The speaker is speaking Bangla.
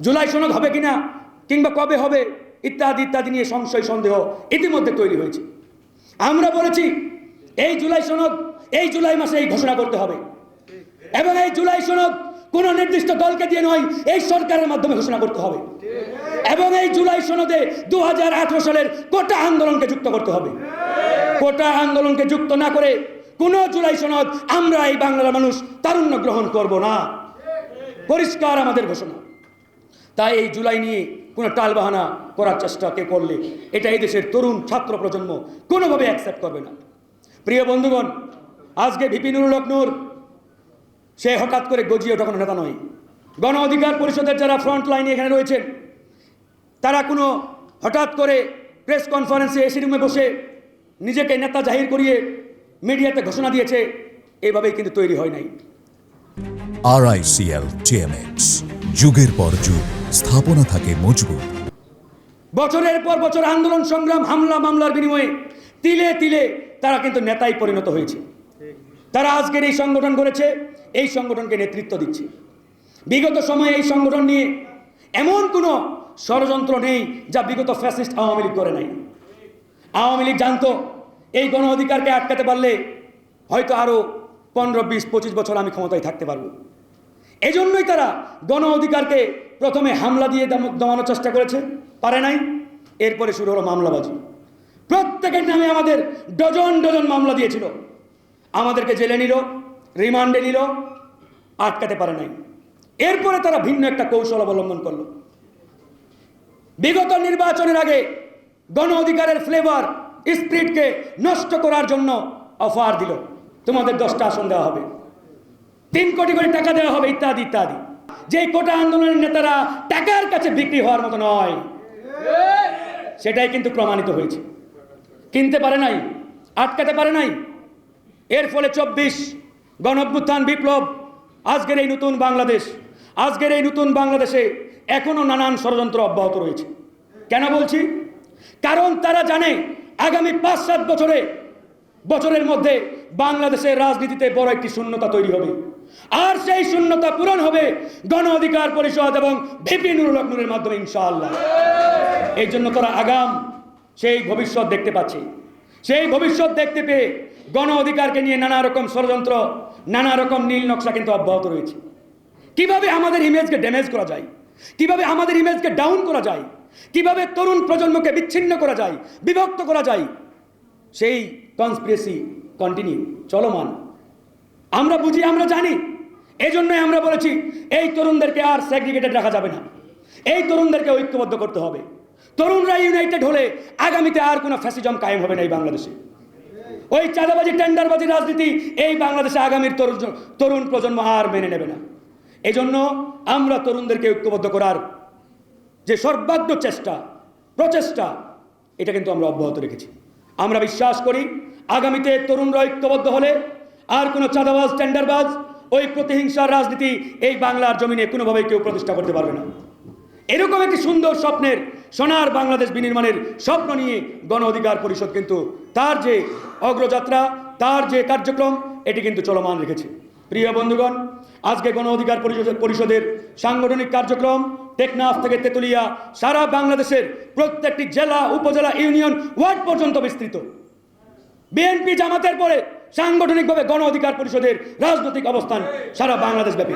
জুলাই সনদ হবে কিনা, কিংবা কবে হবে, ইত্যাদি ইত্যাদি নিয়ে সংশয়, সন্দেহ ইতিমধ্যে তৈরি হয়েছে। আমরা বলেছি, এই জুলাই সনদ, এই জুলাই মাসে এই ঘোষণা করতে হবে। এবং এই জুলাই সনদ কোন নির্দিষ্ট দলকে দিয়ে নয়, এই সরকারের মাধ্যমে ঘোষণা করতে হবে। এবং এই জুলাই সনদে দু হাজার আঠারো সালের কোটা আন্দোলনকে যুক্ত করতে হবে। কোটা আন্দোলনকে যুক্ত না করে কোন জুলাই সনদ আমরা এই বাংলার মানুষ তারুণ্য গ্রহণ করব না। পরিষ্কার আমাদের ঘোষণা। তাই এই জুলাই নিয়ে কোনো টালবাহানা করার চেষ্টা কে করলে? এটা এই দেশের তরুণ ছাত্র প্রজন্ম কোনোভাবে অ্যাকসেপ্ট করবে না। প্রিয় বন্ধুগণ, আজকে ভিপি নুরুল হক সে হঠাৎ করে গজিয়ে ওঠা কোনো নেতা নয়। গণ অধিকার পরিষদের যারা ফ্রন্ট লাইনে এখানে রয়েছেন, তারা কোনো হঠাৎ করে প্রেস কনফারেন্সে এসি রুমে বসে নিজেকে নেতা জাহির করিয়ে মিডিয়াতে ঘোষণা দিয়েছে, এভাবেই কিন্তু তৈরি হয় নাই। আরআইসিএল টিএমএক্স যুগের পর যুগ, স্থাপনা থাকে মজবুত। বছরের পর বছর আন্দোলন, সংগ্রাম, হামলা, মামলার বিনিময়ে তিলে তিলে তারা কিন্তু নেতায় পরিণত হয়েছে। তারা আজকের এই সংগঠন করেছে, এই সংগঠনকে নেতৃত্ব দিচ্ছে। বিগত সময়ে এই সংগঠন নিয়ে এমন কোনো ষড়যন্ত্র নেই যা বিগত ফ্যাসিস্ট আওয়ামী লীগ করে নাই। আওয়ামী লীগ জানতো, এই গণ অধিকারকে আটকাতে পারলে হয়তো আরও পনেরো, বিশ, পঁচিশ বছর আমি ক্ষমতায় থাকতে পারব। এজন্যই তারা গণ অধিকারকে প্রথমে হামলা দিয়ে দমানোর চেষ্টা করেছে। পারে নাই। এরপরে শুরু হলো মামলাবাজি। প্রত্যেকের নামে আমাদের ডজন ডজন মামলা দিয়েছিল। আমাদেরকে জেলে নিল, রিমান্ডে নিল, আটকাতে পারে নাই। এরপরে তারা ভিন্ন একটা কৌশল অবলম্বন করল। বিগত নির্বাচনের আগে গণ অধিকারের ফ্লেভার স্প্রিটকে নষ্ট করার জন্য অফার দিল। তোমাদের দশটা আসন দেওয়া হবে। তিন কোটি করে টাকা দেওয়া হবে, ইত্যাদি ইত্যাদি। যে কোটা আন্দোলনের নেতারা টাকার কাছে বিক্রি হওয়ার মতো নয়। সেটাই কিন্তু প্রমাণিত হয়েছে। কিনতে পারে নাই, আটকাতে পারে নাই। এর ফলে চব্বিশ গণ অভ্যুত্থান বিপ্লব, আজকের এই নতুন বাংলাদেশ, আজকের এই নতুন বাংলাদেশে এখনও নানান ষড়যন্ত্র অব্যাহত রয়েছে। কেন বলছি? কারণ তারা জানে আগামী পাঁচ সাত বছরে বছরের মধ্যে বাংলাদেশের রাজনীতিতে বড় একটি শূন্যতা তৈরি হবে। আর সেই শূন্যতা পূরণ হবে গণ অধিকার পরিষদ এবং ভিপি নুরুল হক নূরের মাধ্যমে, ইনশাআল্লাহ। এই জন্য তারা আগাম সেই ভবিষ্যৎ দেখতে পাচ্ছে। সেই ভবিষ্যৎ দেখতে পেয়ে গণ অধিকারকে নিয়ে নানা রকম ষড়যন্ত্র, নানা রকম নীল নকশা কিন্তু অব্যাহত রয়েছে। কীভাবে আমাদের ইমেজকে ড্যামেজ করা যায়? কীভাবে আমাদের ইমেজকে ডাউন করা যায়? কীভাবে তরুণ প্রজন্মকে বিচ্ছিন্ন করা যায়? বিভক্ত করা যায়? সেই কনস্পিরেসি কন্টিনিউ চলমান। আমরা বুঝি, আমরা জানি। এই জন্যই আমরা বলেছি, এই তরুণদেরকে আর সেগ্রিগেটেড রাখা যাবে না। এই তরুণদেরকে ঐক্যবদ্ধ করতে হবে। তরুণরা ইউনাইটেড হলে আগামীতে আর কোনো ফ্যাসিজম কায়েম হবে না এই বাংলাদেশে। ওই চাঁদাবাজি, টেন্ডারবাজি রাজনীতি এই বাংলাদেশে আগামীর তরুণ তরুণ প্রজন্ম আর মেনে নেবে না। এজন্য আমরা তরুণদেরকে ঐক্যবদ্ধ করার যে সর্বাগ্য চেষ্টা, প্রচেষ্টা, এটা কিন্তু আমরা অব্যাহত রেখেছি। আমরা বিশ্বাস করি আগামীতে তরুণরা ঐক্যবদ্ধ হলে আর কোনো চাঁদাবাজ, টেন্ডারবাজ, ওই প্রতিহিংসার রাজনীতি এই বাংলার জমিনে কোনোভাবেই কেউ প্রতিষ্ঠা করতে পারবে না। এরকম একটি সুন্দর স্বপ্নের সোনার বাংলাদেশ বিনির্মাণের স্বপ্ন নিয়ে গণ অধিকার পরিষদ কিন্তু তার যে অগ্রযাত্রা, তার যে কার্যক্রম, এটি কিন্তু চলমান রেখেছে। প্রিয় বন্ধুগণ, আজকে গণ অধিকার পরিষদের সাংগঠনিক কার্যক্রম টেকনাফ থেকে তেতুলিয়া সারা বাংলাদেশের প্রত্যেকটি জেলা, উপজেলা, ইউনিয়ন, ওয়ার্ড পর্যন্ত বিস্তৃত। বিএনপি জামাতের পরে সাংগঠনিকভাবে গণ অধিকার পরিষদের রাজনৈতিক অবস্থান সারা বাংলাদেশ ব্যাপী